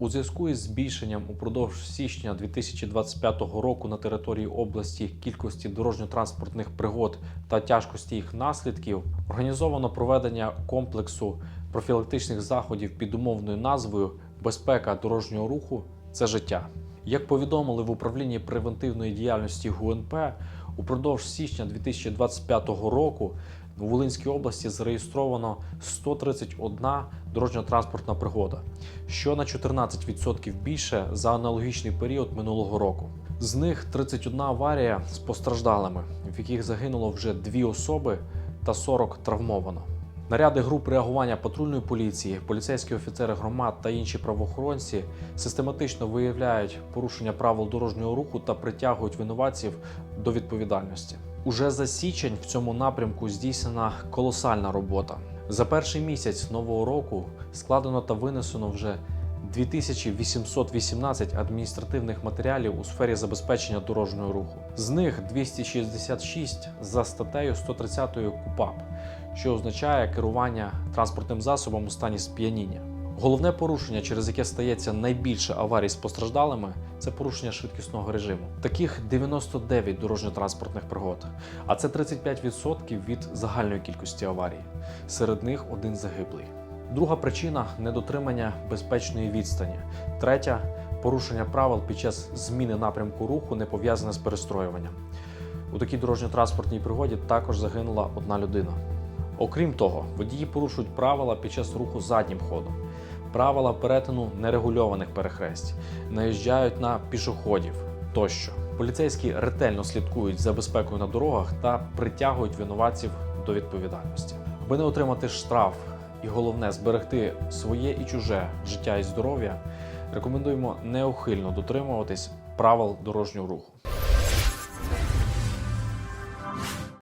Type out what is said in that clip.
У зв'язку із збільшенням упродовж січня 2025 року на території області кількості дорожньо-транспортних пригод та тяжкості їх наслідків організовано проведення комплексу профілактичних заходів під умовною назвою Безпека дорожнього руху це життя. Як повідомили в управлінні превентивної діяльності ГУНП, упродовж січня 2025 року в Волинській області зареєстровано 131 дорожньо-транспортна пригода, що на 14% більше за аналогічний період минулого року. З них 31 аварія з постраждалими, в яких загинуло вже дві особи та 40 травмовано. Наряди груп реагування патрульної поліції, поліцейські офіцери громад та інші правоохоронці систематично виявляють порушення правил дорожнього руху та притягують винуватців до відповідальності. Уже за січень в цьому напрямку здійснена колосальна робота. За перший місяць нового року складено та винесено вже 2818 адміністративних матеріалів у сфері забезпечення дорожнього руху. З них 266 за статтею 130 КУПАП, що означає керування транспортним засобом у стані сп'яніння. Головне порушення, через яке стається найбільше аварій з постраждалими, це порушення швидкісного режиму. Таких 99 дорожньо-транспортних пригод, а це 35% від загальної кількості аварій. Серед них один загиблий. Друга причина недотримання безпечної відстані. Третя порушення правил під час зміни напрямку руху не пов'язане з перестроюванням. У такій дорожньо-транспортній пригоді також загинула одна людина. Окрім того, водії порушують правила під час руху заднім ходом, правила перетину нерегульованих перехресть, наїжджають на пішоходів тощо. Поліцейські ретельно слідкують за безпекою на дорогах та притягують винуватців до відповідальності. Аби не отримати штраф і головне зберегти своє і чуже життя і здоров'я, рекомендуємо неухильно дотримуватись правил дорожнього руху.